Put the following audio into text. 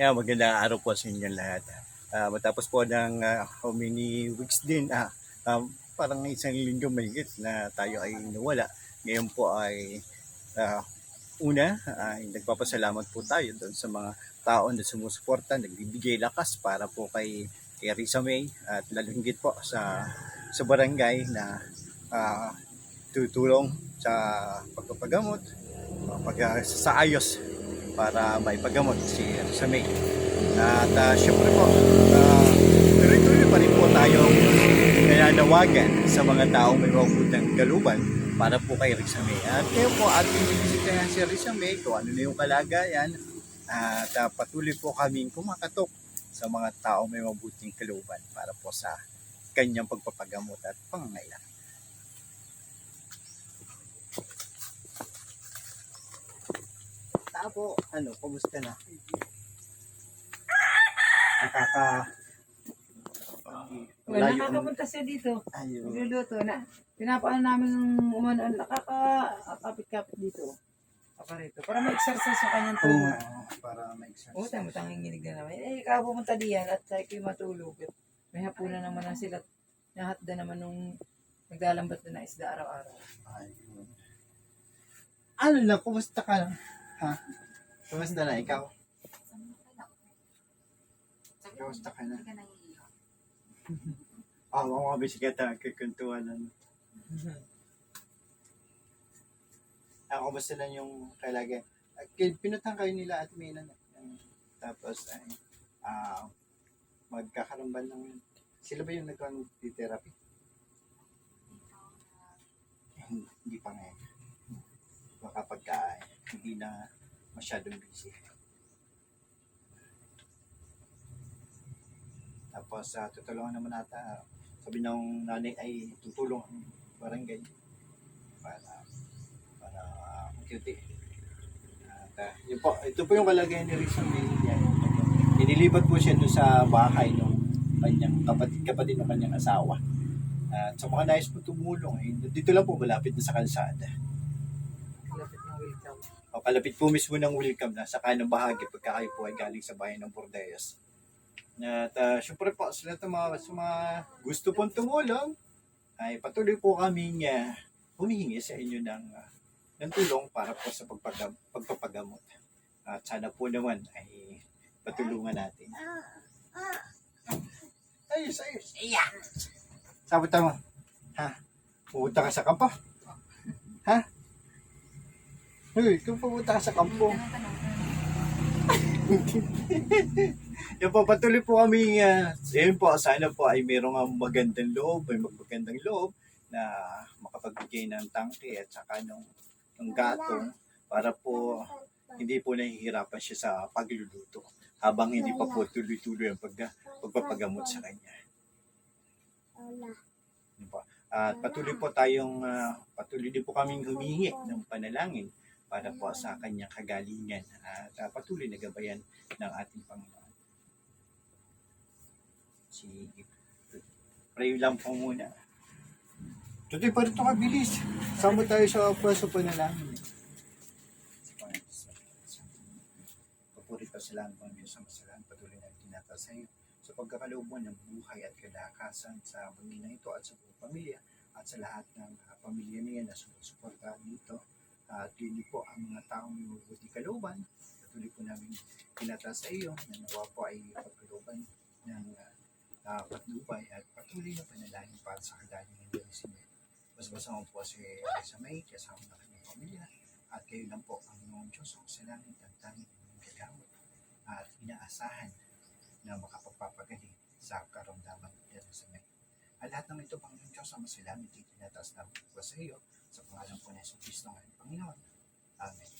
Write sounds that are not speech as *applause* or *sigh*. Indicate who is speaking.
Speaker 1: Kaya magandang araw po sa inyo lahat. Ah, matapos po ng ah, how many weeks din, ah, um, parang isang linggo mahigit na tayo ay nawala. Ngayon po ay ah, una, ay nagpapasalamat po tayo doon sa mga tao na sumusuporta, nagbibigay lakas para po kay, kay Risa May at lalo po sa sa barangay na ah, tutulong sa pagpapagamot, pag, sa ayos para maipagamot si May. At uh, syempre po, uh, tuloy-tuloy pa rin po tayong nananawagan sa mga taong may mabutang galuban para po kay Risa May. At kayo po ating bibisitahan si Risa May kung ano na yung kalagayan at uh, patuloy po kaming kumakatok sa mga taong may mabuting kaluban para po sa kanyang pagpapagamot at pangangailangan. Tapo, ano, kumusta na? Nakaka...
Speaker 2: Wala,
Speaker 1: Layo-
Speaker 2: nakakapunta siya dito.
Speaker 1: Ayun.
Speaker 2: Nagluluto na. Pinapaan namin ng umano, nakakapit-kapit dito. Ako rito. Para ma-exercise yung kanyang
Speaker 1: Oo,
Speaker 2: tubo.
Speaker 1: para ma-exercise.
Speaker 2: Oo, tama, tanginginig na naman. Eh, ikaw pumunta diyan at sa ikaw matulog. At May hapunan naman na sila. Nahatda naman nung naglalambat na na isda araw-araw.
Speaker 1: Ayun. Ano na, kumusta ka na? Ha? Kumusta na ikaw? Kumusta ka na? *laughs* Ah, mga mga bisikleta, kikuntuhan na. *laughs* Ah, na yung kalagay? Ah, Pinutang kayo nila at may na, tapos ay ah magkakaroon ba ng sila ba yung nagkang-therapy? Hindi pa ngayon. Baka pagka hindi na masyadong busy. Tapos sa tutulungan naman ata, sabi ng nanay ay tutulong ang barangay para para unti At ah, yun po, ito po yung kalagayan ni Rizal. Yan. Inilipat po siya doon sa bahay ng kanyang kapatid, kapatid ng kanyang asawa. At sa mga nais po tumulong, eh, dito lang po malapit na sa kalsada.
Speaker 2: Welcome.
Speaker 1: O kalapit po mismo ng welcome na sa kanang bahagi pagka kayo po ay galing sa bayan ng Bordeos. At uh, syempre po sa lahat ng mga, sa mga gusto pong tumulong, ay patuloy po kaming uh, humihingi sa inyo ng, uh, ng tulong para po sa pagpagam, pagpapagamot. At sana po naman ay patulungan natin. Ayos, ayos. Ayan. Sabi tama. Ha? Pupunta ka sa kampo? Ha? Uy, kung pupunta ka sa kampo. *laughs* Yan po, patuloy po kami, uh, yun po, sana po ay mayroong uh, magandang loob, may magagandang loob na makapagbigay ng tangke at saka ng, ng gatong para po hindi po nahihirapan siya sa pagluluto habang hindi pa po tuloy-tuloy ang pag, pagpapagamot sa kanya. At patuloy po tayong, ah, patuloy din po kaming humingi ng panalangin para po sa kanyang kagalingan at ah, patuloy na gabayan ng ating Panginoon. Sige. Pray lang po muna. Tutoy, pa rito ka, bilis. Sama tayo sa pwesto panalangin. Papuri pa sa langit ng Diyos sa masalan, patuloy na tinata sa iyo sa pagkakaloob ng buhay at kalakasan sa pamilya ito at sa buong pamilya at sa lahat ng uh, pamilya niya na sumusuporta dito. At yun po ang mga taong mabuti kalooban. Patuloy po namin tinata sa iyo na nawa po ay pagkalooban ng uh, uh, patnubay at patuloy na panalangin para sa kagaling ng Diyos niya. Basta-basta mo po si Risa May, kasama ng kanyang pamilya at kayo lang po ang inyong Diyos ang salamin at inyong gagamot at inaasahan na makapagpapagaling sa karamdaman ng sa may. At lahat ng ito, Panginoon Diyos, ang masalamin dito tinataas na sa iyo sa pangalan po ng Jesus Cristo ng Panginoon. Amen.